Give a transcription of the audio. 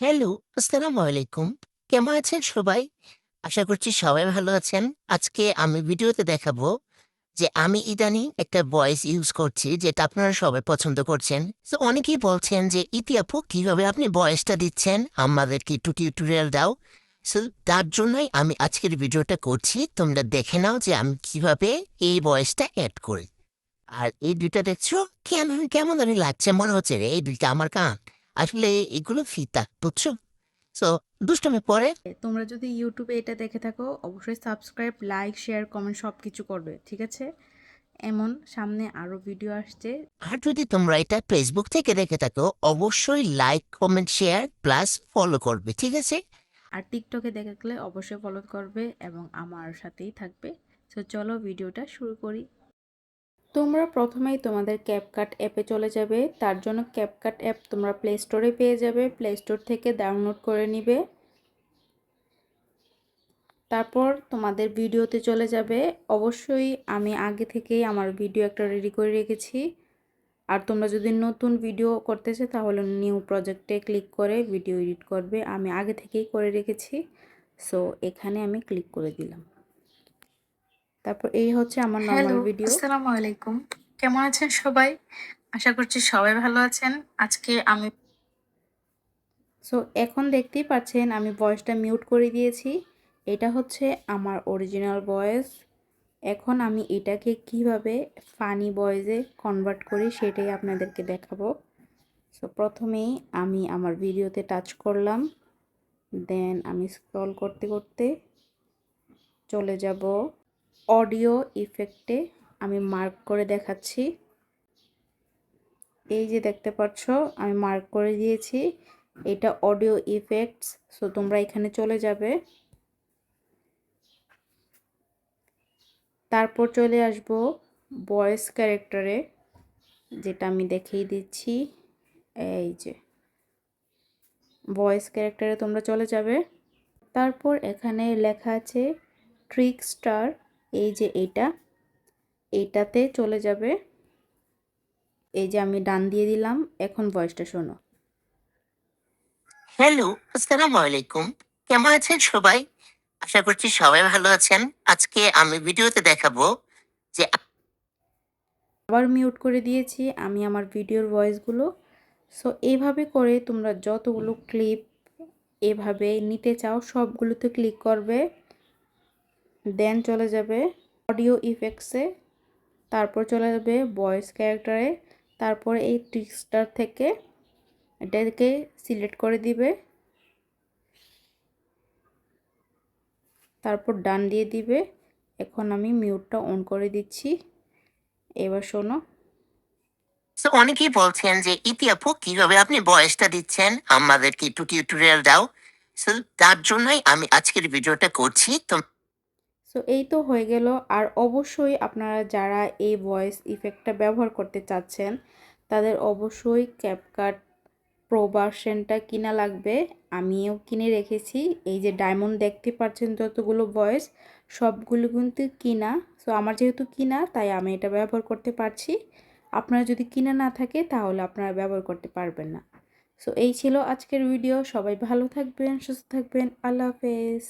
Hello, আসসালামু আলাইকুম। কেমন আছেন সবাই? আশা করছি সবাই ভালো আছেন। আজকে আমি ভিডিওতে দেখাবো যে আমি ইদানিং একটা ভয়েস ইউজ করছি যেটা আপনারা সবাই পছন্দ করছেন। সো অনেকেই বলছেন যে ইতি আপু কীভাবে আপনি ভয়েসটা দিচ্ছেন আমাদেরকে একটু টিউটোরিয়াল দাও। সো তার জন্যই আমি আজকের ভিডিওটা করছি। তোমরা দেখে নাও যে আমি কীভাবে এই ভয়েসটা অ্যাড করি। আর এই দুইটা দেখছ কেমন কেমন জানি লাগছে মনে হচ্ছে রে এই দুইটা আমার কান। আসলে এগুলো ফিতা বুঝছ? সো দুষ্টামি পরে তোমরা যদি ইউটিউবে এটা দেখে থাকো অবশ্যই সাবস্ক্রাইব লাইক শেয়ার কমেন্ট সব কিছু করবে ঠিক আছে? এমন সামনে আরও ভিডিও আসছে। আর যদি তোমরা এটা ফেসবুক থেকে দেখে থাকো অবশ্যই like comment share plus follow করবে ঠিক আছে? আর টিকটকে দেখলে অবশ্যই ফলো করবে এবং আমার সাথেই থাকবে। তো চলো ভিডিওটা শুরু করি। তোমরা প্রথমেই তোমাদের ক্যাপকাট অ্যাপে চলে যাবে। তার জন্য ক্যাপকাট অ্যাপ তোমরা প্লে স্টোরে পেয়ে যাবে। প্লে স্টোর থেকে ডাউনলোড করে নিবে। তারপর তোমাদের ভিডিওতে চলে যাবে। অবশ্যই আমি আগে থেকেই আমার ভিডিও একটা রেডি করে রেখেছি। আর তোমরা যদি নতুন ভিডিও করতে চাও, তাহলে নিউ প্রজেক্টে ক্লিক করে ভিডিও এডিট করবে। আমি আগে থেকেই করে রেখেছি। সো এখানে আমি ক্লিক করে দিলাম। তারপর এই হচ্ছে আমার নর্মাল ভিডিও আসসালামু আলাইকুম। কেমন আছেন সবাই? আশা করছি সবাই ভালো আছেন। আজকে আমি সো এখন দেখতেই পাচ্ছেন আমি ভয়েসটা মিউট করে দিয়েছি। এটা হচ্ছে আমার অরিজিনাল ভয়েস এখন আমি এটাকে কীভাবে ফানি ভয়েসে কনভার্ট করি সেটাই আপনাদেরকে দেখাবো। সো প্রথমেই আমি আমার ভিডিওতে টাচ করলাম। দেন আমি স্ক্রল করতে করতে চলে যাব। অডিও ইফেক্টে আমি মার্ক করে দেখাচ্ছি। এই যে দেখতে পাচ্ছ, আমি মার্ক করে দিয়েছি। এটা অডিও ইফেক্টস, সো তোমরা এখানে চলে যাবে। তারপর চলে আসব ভয়েস ক্যারেক্টারে, যেটা আমি দেখিয়ে দিচ্ছি। এই যে, ভয়েস ক্যারেক্টারে তোমরা চলে যাবে। তারপর এখানে লেখা আছে ট্রিক স্টার এই যে এটা এইটাতে চলে যাবে। এই যে আমি ডান দিয়ে দিলাম এখন ভয়েসটা শোনো। হ্যালো আসসালামু আলাইকুম। কেমন আছেন সবাই? আশা করছি সবাই ভালো আছেন। আজকে আমি ভিডিওতে দেখাবো যে আবার মিউট করে দিয়েছি আমি আমার ভিডিওর ভয়েসগুলো। সো এইভাবে করে তোমরা যতগুলো ক্লিপ এভাবে নিতে চাও সবগুলোতে ক্লিক করবে। দেন চলে যাবে অডিও ইফেক্টসে, তারপর চলে যাবে ভয়েস ক্যারেক্টারে, তারপর এই টিক্সটার থেকে এটাকে সিলেক্ট করে দিবে। তারপর ডান দিয়ে দিবে। এখন আমি মিউটটা অন করে দিচ্ছি। এবার শোনো। অনেকেই বলছেন যে, ইতি কীভাবে আপনি ভয়েসটা দিচ্ছেন? আমাদেরকে একটু টিউটোরিয়াল দাও। তার জন্যই আমি আজকের ভিডিওটা করছি। তো সো এই তো হয়ে গেল। আর অবশ্যই আপনারা যারা এই ভয়েস ইফেক্টটা ব্যবহার করতে চাচ্ছেন, তাদের অবশ্যই ক্যাপকাট প্রো ভার্সনটা কিনা লাগবে। আমিও কিনে রেখেছি। এই যে ডায়মন্ড দেখতে পাচ্ছেন যতগুলো ভয়েস সবগুলো কিন্তু কিনা। সো আমার যেহেতু কিনা, তাই আমি এটা ব্যবহার করতে পারছি। আপনারা যদি কিনা না থাকে, তাহলে আপনারা ব্যবহার করতে পারবেন না। সো এই ছিল আজকের ভিডিও সবাই ভালো থাকবেন, সুস্থ থাকবেন। আল্লাহ হাফেজ।